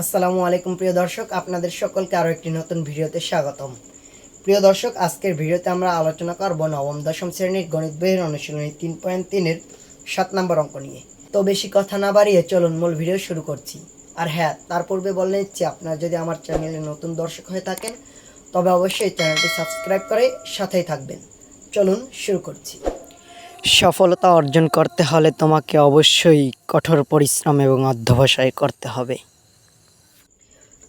আসসালামু আলাইকুম, প্রিয় দর্শক। আপনাদের সকলকে আরও একটি নতুন ভিডিওতে স্বাগতম। প্রিয় দর্শক, আজকের ভিডিওতে আমরা আলোচনা করব নবম, দশম শ্রেণির গণিত বইয়ের অনুশীলনী তিন পয়েন্ট তিনের সাত নম্বর অঙ্ক নিয়ে। তো বেশি কথা না বাড়িয়ে চলুন মূল ভিডিও শুরু করছি। আর হ্যাঁ তার পূর্বে বলে নিচ্ছি, আপনারা যদি আমার চ্যানেলে নতুন দর্শক হয়ে থাকেন, তবে অবশ্যই চ্যানেলটি সাবস্ক্রাইব করে সাথেই থাকবেন। চলুন শুরু করছি। সফলতা অর্জন করতে হলে তোমাকে অবশ্যই কঠোর পরিশ্রম এবং অধ্যবসায় করতে হবে।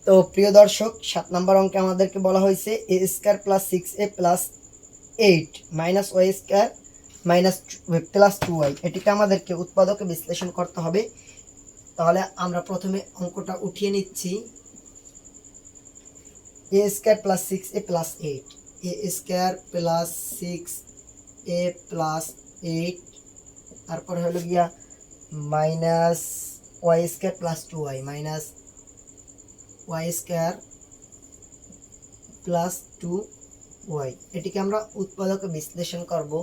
তো প্রিয় দর্শক, সাত নম্বর অঙ্কে আমাদেরকে বলা হয়েছে A square plus six A plus eight minus Y square minus plus two Y এটিকে আমাদেরকে উৎপাদকে বিশ্লেষণ করতে হবে। তাহলে আমরা প্রথমে অঙ্কটা উঠিয়ে নিচ্ছি। A square plus six A plus eight A square plus six A plus eight তারপর হলো গিয়া minus Y square plus two Y minus Y square plus two Y এটিকে আমরা উৎপাদকে বিশ্লেষণ করব।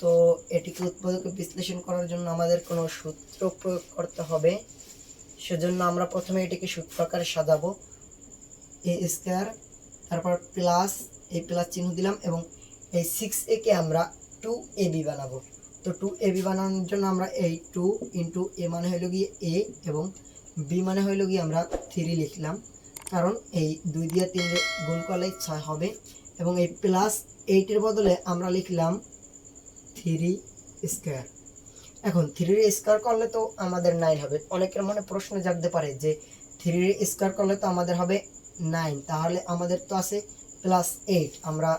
তো এটিকে উৎপাদকে বিশ্লেষণ করার জন্য আমাদের কোনো সূত্র প্রয়োগ করতে হবে। সেজন্য আমরা প্রথমে এটিকে সূত্র আকারে সাজাবো। এ স্কোয়ার তারপর প্লাস এই প্লাস চিহ্ন দিলাম এবং এই সিক্স একে আমরা টু এ বি বানাবো। তো টু এ বি বানানোর জন্য আমরা এই টু ইন্টু এ মানে হইল গিয়ে এ এবং বি মানে হইল গিয়ে আমরা থ্রি লিখলাম। কারণ এই দুই দিয়ে তিন গুণ করলে ছয় হবে এবং এই প্লাস এইটের বদলে আমরা লিখলাম থ্রি স্কোয়ার এখন থ্রির স্কোয়ার করলে তো আমাদের নাইন হবে। অনেকের মনে প্রশ্ন জাগতে পারে যে থ্রির স্কোয়ার করলে তো আমাদের হবে নাইন তাহলে আমাদের তো আছে প্লাস এইট আমরা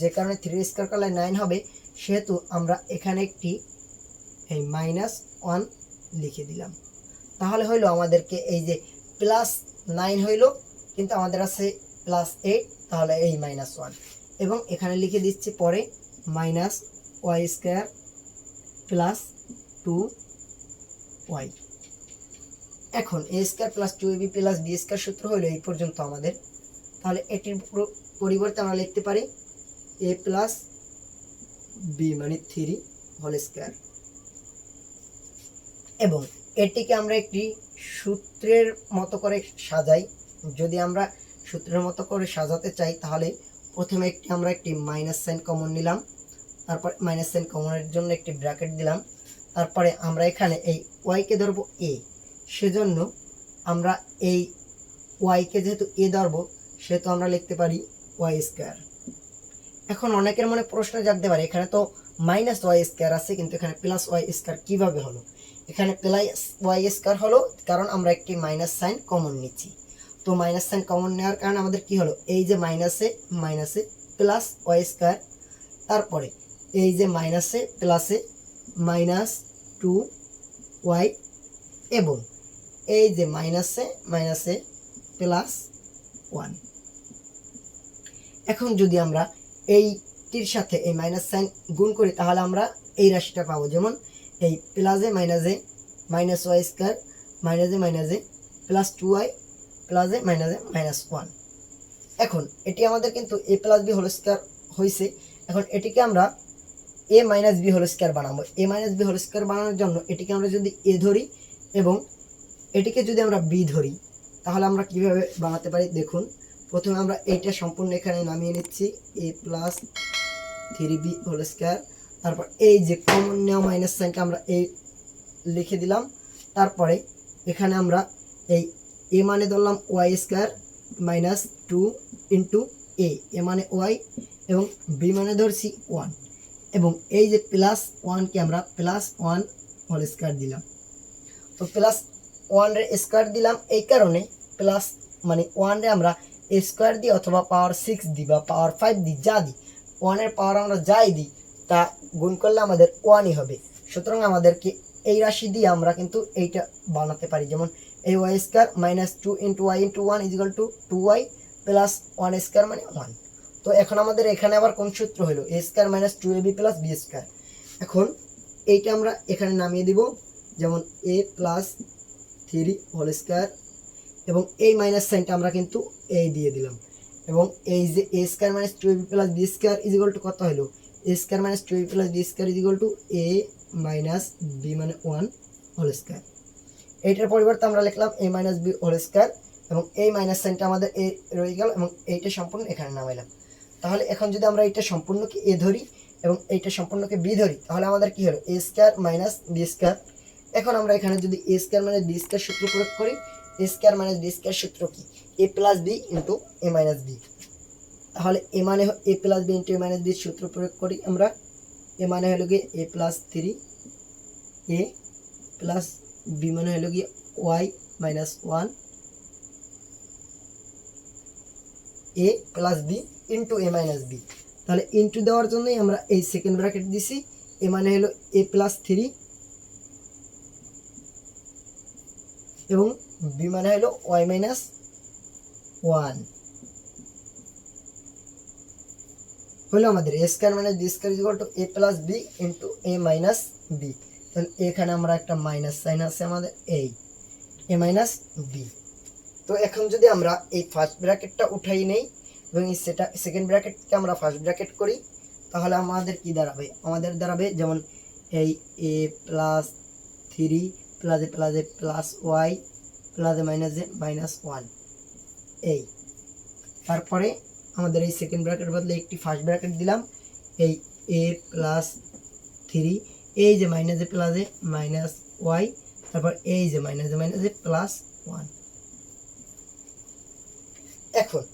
যে কারণে থ্রি স্কোয়ার করলে নাইন হবে, সেহেতু আমরা এখানে একটি এই মাইনাস ওয়ান লিখে দিলাম। তাহলে হইল আমাদেরকে এই যে প্লাস নাইন হইল, কিন্তু আমাদের আছে প্লাস এইট তাহলে এই মাইনাস ওয়ান এবং এখানে লিখে দিচ্ছি পরে minus Y square plus two Y এখন A square plus two B plus B square সূত্র হইল এই পর্যন্ত আমাদের। তাহলে এটির পরিবর্তে আমরা লিখতে পারি এ প্লাস বি মানে থ্রি হোল স্কোয়ার এবং এটিকে আমরা একটি সূত্রের মতো করে সাজাই। যদি আমরা সূত্রের মতো করে সাজাতে চাই, তাহলে প্রথমে একটি আমরা একটি মাইনাস সাইন কমন নিলাম, তারপর মাইনাস সাইন কমনের জন্য একটি ব্র্যাকেট দিলাম, তারপরে আমরা এখানে এই ওয়াইকে ধরবো এ সেজন্য আমরা এই ওয়াইকে যেহেতু এ ধরবো, সেহেতু আমরা লিখতে পারি ওয়াই স্কোয়ার এখন অনেকের মনে প্রশ্ন জানতে পারে, এখানে তো মাইনাস ওয়াই স্কোয়ার আছে, কিন্তু এখানে প্লাস ওয়াই স্কোয়ার কীভাবে হলো? এখানে প্লাস ওয়াই স্কোয়ার হলো, কারণ আমরা একটি মাইনাস সাইন কমন নিচ্ছি। তো মাইনাস সাইন কমন নেওয়ার কারণে আমাদের কি হলো? এই যে মাইনাসে মাইনাসে প্লাস ওয়াই স্কোয়ার, তারপরে এই যে মাইনাসে প্লাসে মাইনাস টু ওয়াই এবং এই যে মাইনাসে মাইনাসে প্লাস ওয়ান। এখন যদি আমরা এইটির সাথে এই মাইনাস সাইন গুণ করি, তাহলে আমরা এই রাশিটা পাবো। যেমন এই প্লাসে মাইনাসে মাইনাস ওয়াই স্কোয়ার মাইনাসে মাইনাসে প্লাস টু ওয়াই প্লাসে মাইনাসে মাইনাস ওয়ান এখন, এটি আমাদের কিন্তু A plus B whole square হয়েছে এখন এটিকে আমরা A minus B whole square বানাবো। A minus B whole square বানানোর জন্য এটিকে আমরা যদি এ ধরি এবং এটিকে যদি আমরা বি ধরি, তাহলে আমরা কীভাবে বানাতে পারি? দেখুন, প্রথমে আমরা এইটা সম্পূর্ণ এখানে নামিয়ে নিচ্ছি। A plus three B whole square তারপর এই যে কমন নেওয়া মাইনাস সাইনকে আমরা এই লিখে দিলাম, তারপরে এখানে আমরা এই এ মানে ধরলাম Y square minus two into A A মানে ওয়াই এবং বি মানে ধরছি ওয়ান এবং এই যে প্লাস ওয়ানকে আমরা প্লাস ওয়ান হোল স্কোয়ার দিলাম। তো প্লাস ওয়ানের স্কোয়ার দিলাম এই কারণে প্লাস মানে ওয়ানে আমরা স্কোয়ার দিই অথবা পাওয়ার সিক্স দিই বা পাওয়ার ফাইভ দিই, যা দিই। ওয়ানের পাওয়ার আমরা যাই দিই তা গুণ করলে আমাদের ওয়ানই হবে। সুতরাং আমাদেরকে এই রাশি দিয়ে আমরা কিন্তু এইটা বানাতে পারি। যেমন এই Y square minus two into Y into one equal to two Y plus one square মানে ওয়ান। তো এখন আমাদের এখানে আবার কোন সূত্র হলো? A square minus two A B plus B square. এখন এইটা আমরা এখানে নামিয়ে দিব। যেমন A plus three whole square এবং এই মাইনাস সাইনটা আমরা কিন্তু এই দিয়ে দিলাম। এবং এই যে A square minus two B plus B square equal to কত হলো? A square minus two B plus B square equal to A minus B মানে ওয়ান হোল স্কোয়ার এইটার পরিবর্তে আমরা লিখলাম A minus B whole square এবং এই minus সাইনটা আমাদের এ রয়ে গেল এবং এইটা সম্পূর্ণ এখানে নামাইলাম। তাহলে এখন যদি আমরা এইটা সম্পূর্ণকে এ ধরি এবং এইটা সম্পূর্ণকে বি ধরি, তাহলে আমাদের কি হলো? A square minus B square এখন আমরা এখানে যদি A square minus B square সূত্র প্রয়োগ করি A square minus B square সূত্র কি? A plus B into A minus B তাহলে এ মানে A plus B into A minus বির সূত্র প্রয়োগ করি আমরা। এ মানে হলো গিয়ে A plus three A plus B মানে হলো গিয়ে Y minus one A plus B into A minus B তাহলে ইন্টু দেওয়ার জন্যই আমরা এই সেকেন্ড ব্র্যাকেট দিছি। এ মানে হলো এ প্লাস থ্রি এবং বি মানে হলো ওয়াই মাইনাস ওয়ান হলো আমাদের A square minus B square equal to A plus B into A minus B তাহলে এখানে আমরা একটা মাইনাস সাইন আছে আমাদের এই এ মাইনাস বি তো এখন যদি আমরা এই ফার্স্ট ব্র্যাকেটটা উঠাই নেই এবং এই সেটা সেকেন্ড ব্র্যাকেটকে আমরা ফার্স্ট ব্র্যাকেট করি, তাহলে আমাদের কি দাঁড়াবে? আমাদের দাঁড়াবে যেমন এই A plus three plus A plus A plus Y plus A minus A minus one এই। তারপরে আমাদের এই সেকেন্ড ব্র্যাকেট বদলে একটি ফার্স্ট ব্র্যাকেট দিলাম। এই এ প্লাস থ্রি এই যে মাইনাস এ মাইনাস ওয়াই তারপর এই যে মাইনাস মাইনাস প্লাস ওয়ান এখন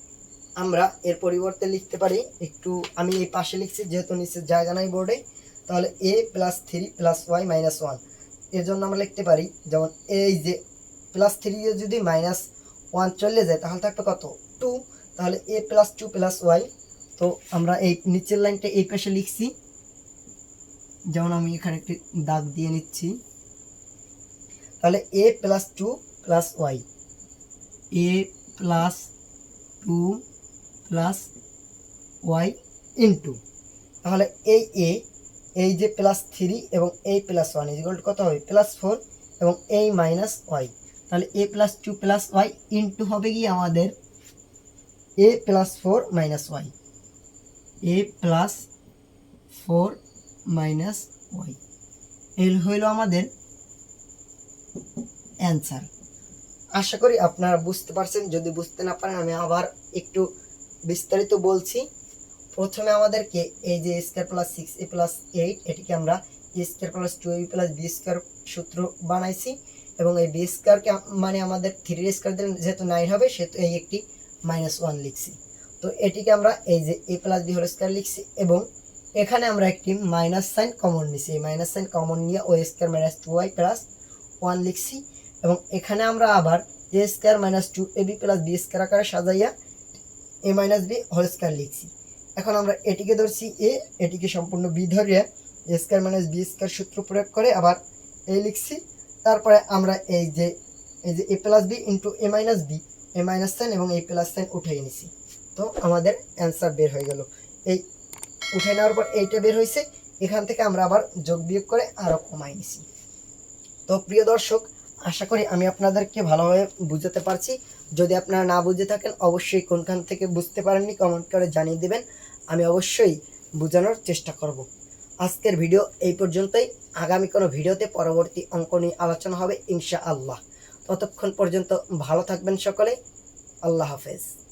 আমরা এর পরিবর্তে লিখতে পারি, একটু আমি এই পাশে লিখছি, যেহেতু নিচে জায়গা নাই বোর্ডে তাহলে A plus three plus Y minus ওয়ানের জন্য আমরা লিখতে পারি, যেমন এই যে প্লাস থ্রি যদি মাইনাস ওয়ান চলে যায়, তাহলে থাকবে কত? টু তাহলে A plus two plus Y তো আমরা এই নিচের লাইনটা এই পাশে লিখছি। যেমন আমি এখানে একটি দাগ দিয়ে নিচ্ছি। তাহলে A plus two plus Y A plus two plus Y into তাহলে এই এ এই যে প্লাস থ্রি এবং এই প্লাস ওয়ান ইজিকল কত হবে? প্লাস ফোর এবং এই মাইনাস ওয়াই তাহলে A plus two plus Y into হবে কি আমাদের? A plus four minus Y A plus four minus Y এই হইল আমাদের অ্যান্সার আশা করি আপনারা বুঝতে পারছেন। যদি বুঝতে না পারেন, আমি আবার একটু বিস্তারিত বলছি। প্রথমে আমাদেরকে এই যে square plus six A plus eight এটিকে আমরা A square plus two A plus B square সূত্র বানাইছি। এবং এই বি স্কোয়ারকে মানে আমাদের থ্রি স্কোয়ার দিলে যেহেতু নাইন হবে, সেহেতু এই একটি মাইনাস ওয়ান লিখছি। তো এটিকে আমরা এই যে A plus B whole square লিখছি এবং এখানে আমরা একটি মাইনাস সাইন কমন নিছি। এই মাইনাস সাইন কমন নিয়ে ও square minus two Y plus one লিখছি এবং এখানে আমরা আবার A square minus two A B plus B square আকারে সাজাইয়া A minus B whole square লিখছি। এখন আমরা এটিকে ধরছি এ এটিকে সম্পূর্ণ বি ধরিয়ে A square minus B square সূত্র প্রয়োগ করে আবার এ লিখছি। তারপরে আমরা এই যে এই যে A plus B into A minus B A minus sign এবং এই প্লাস সাইন উঠিয়ে নিছি। তো আমাদের অ্যান্সার বের হয়ে গেল। এই উঠে নেওয়ার পর এইটা বের হয়েছে এখান থেকে আমরা আবার যোগ বিয়োগ করে আরও কমাই নিছি। তো প্রিয় দর্শক, আশা করি আমি আপনাদেরকে ভালোভাবে বুঝাতে পারছি। যদি আপনারা না বুঝে থাকেন, অবশ্যই কোনখান থেকে বুঝতে পারেননি কমেন্ট করে জানিয়ে দেবেন। আমি অবশ্যই বোঝানোর চেষ্টা করব। আজকের ভিডিও এই পর্যন্তই। আগামী কোনো ভিডিওতে পরবর্তী অঙ্ক নিয়ে আলোচনা হবে ইনশা আল্লাহ ততক্ষণ পর্যন্ত ভালো থাকবেন সকলে। আল্লাহ হাফেজ।